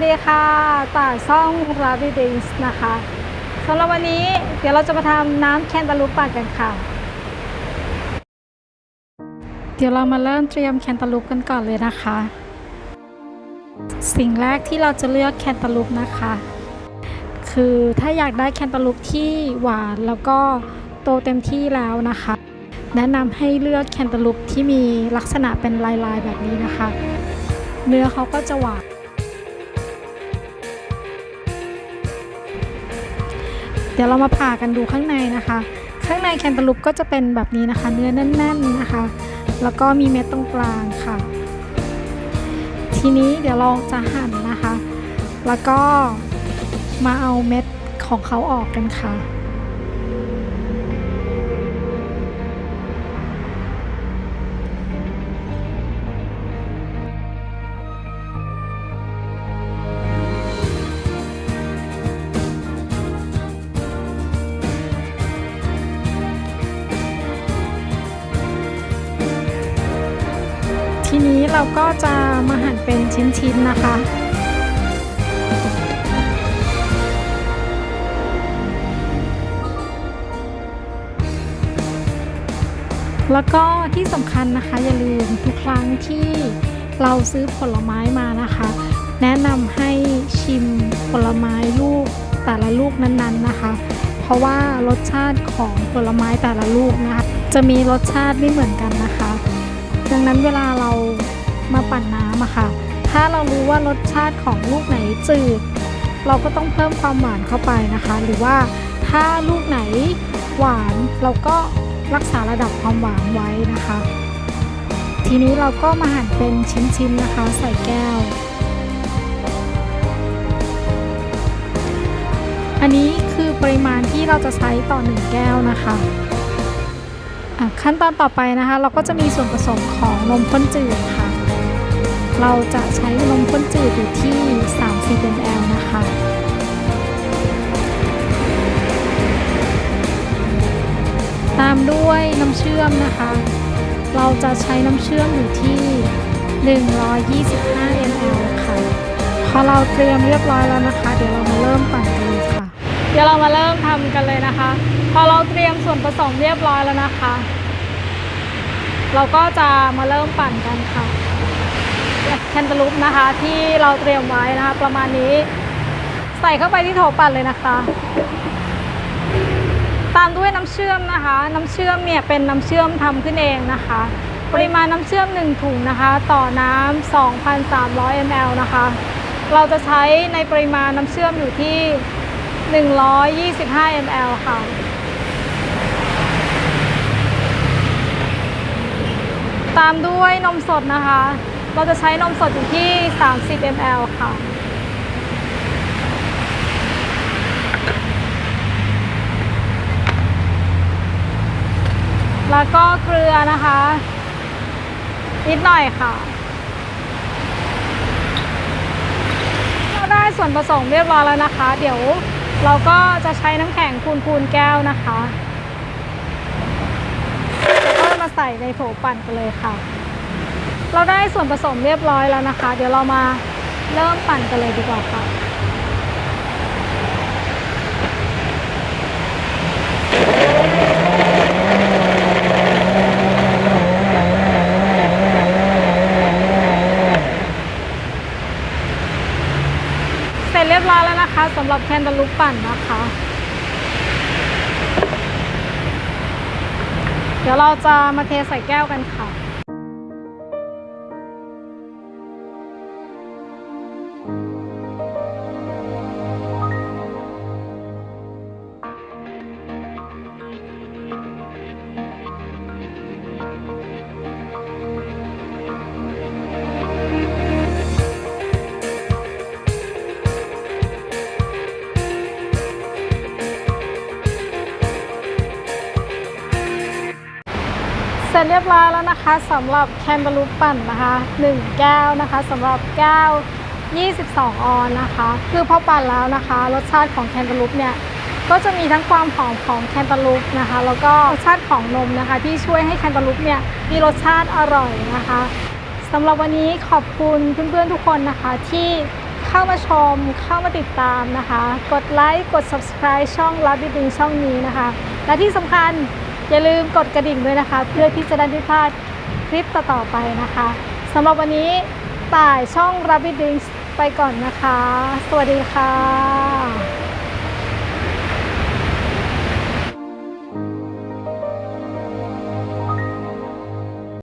วัสดีค่ะต่ายซ่องราบิดิงส์นะคะสำหรับวันนี้เดี๋ยวเราจะมาทำน้ำแคนตาลูปปั่นกันค่ะ เดี๋ยวเรามาเริ่มเตรียมแคนตาลูปกันก่อนเลยนะคะ สิ่งแรกที่เราจะเลือกแคนตาลูปนะคะ คือถ้าอยากได้แคนตาลูปที่หวานแล้วก็โตเต็มที่แล้วนะคะ แนะนำให้เลือกแคนตาลูปที่มีลักษณะเป็นลายๆแบบนี้นะคะ เนื้อเขาก็จะหวาน ดี๋ยวเรามาผ่ากันดูข้างในนะคะ ข้างในแคนตาลูปก็จะเป็นแบบนี้นะคะ เนื้อแน่น ๆนะคะ แล้วก็มีเม็ดตรงกลางค่ะ ทีนี้เดี๋ยวเราจะหั่นนะคะ แล้วก็มาเอาเม็ดของเขาออกกันค่ะ ทีนี้เราก็จะมาหั่นเป็นชิ้นๆนะคะแล้วก็ที่สำคัญนะคะอย่าลืมทุกครั้งที่เราซื้อผลไม้มานะคะ แนะนำให้ชิมผลไม้ลูกแต่ละลูกนั้นๆนะคะ เพราะว่ารสชาติของผลไม้แต่ละลูกนะคะจะมีรสชาติไม่เหมือนกันนะคะ ดังนั้นเวลาเรามาปั่นน้ำอะค่ะ ถ้าเรารู้ว่ารสชาติของลูกไหนจืด เราก็ต้องเพิ่มความหวานเข้าไปนะคะ หรือว่าถ้าลูกไหนหวานเราก็รักษาระดับความหวานไว้นะคะ ทีนี้เราก็มาหั่นเป็นชิ้นๆนะคะ ใส่แก้ว อันนี้คือปริมาณที่เราจะใช้ต่อหนึ่งแก้วนะคะอะ ขั้นตอนต่อไปนะคะ เราก็จะมีส่วนผสมของนมข้นจืดค่ะ เราจะใช้นมข้นจืดอยู่ที่ 30 ml นะคะตามด้วยน้ำเชื่อมนะคะ เราจะใช้น้ำเชื่อมอยู่ที่ 125 ml ค่ะ พอเราเตรียมเรียบร้อยแล้วนะคะ เดี๋ยวเรามาเริ่มปั่นกัน ดี๋ยวเรามาเริ่มทำกันเลยนะคะ พอเราเตรียมส่วนผสมเรียบร้อยแล้วนะคะ เราก็จะมาเริ่มปั่นกันค่ะแคนตาลูปนะคะ ที่เราเตรียมไว้นะคะ ประมาณนี้ ใส่เข้าไปที่โถปั่นเลยนะคะ ตามด้วยน้ำเชื่อมนะคะ น้ำเชื่อมเนี่ยเป็นน้ำเชื่อมทำขึ้นเองนะคะ ปริมาณน้ำเชื่อม 1 ถุงนะคะ ต่อน้ำ2,300 ml นะคะ เราจะใช้ในปริมาณน้ำเชื่อมอยู่ที่ 125 ml ค่ะ ตามด้วยนมสดนะคะ เราจะใช้นมสดอยู่ที่ 30 ml ค่ะ แล้วก็เกลือนะคะ นิดหน่อยค่ะเราได้ส่วนผสมเรียบร้อยแล้วนะคะ เดี๋ยว เราก็จะใช้น้ำแข็งคูณๆแก้วนะคะแล้วก็มาใส่ในโถปั่นกันเลยค่ะ เราได้ส่วนผสมเรียบร้อยแล้วนะคะ เดี๋ยวเรามาเริ่มปั่นกันเลยดีกว่าค่ะ เสร็จเรียบร้อยแล้วนะคะสำหรับแคนตาลูปปั่นนะคะ เดี๋ยวเราจะมาเทใส่แก้วกันค่ะ ร็จเรียบร้อยแล้วนะคะสำหรับแคนตาลูปปั่นนะคะ1แก้วนะคะสำหรับแก้ว 22 ออนนะคะ คือพอปั่นแล้วนะคะ รสชาติของแคนตาลูปเนี่ยก็จะมีทั้งความหอมของแคนตาลูปนะคะ แล้วก็รสชาติของนมนะคะ ที่ช่วยให้แคนตาลูปเนี่ยมีรสชาติอร่อยนะคะสำหรับวันนี้ขอบคุณเพื่อนๆทุกคนนะคะ ที่เข้ามาชมเข้ามาติดตามนะคะ กดไลค์กด subscribe ช่องรับบิดิงช่องนี้นะคะ และที่สำคัญ อย่าลืมกดกระดิ่งด้วยนะคะ เพื่อที่จะได้ไม่พลาดคลิปต่อๆไปนะคะสำหรับวันนี้ต่ายช่องรับบิดิงไปก่อนนะคะ สวัสดีค่ะ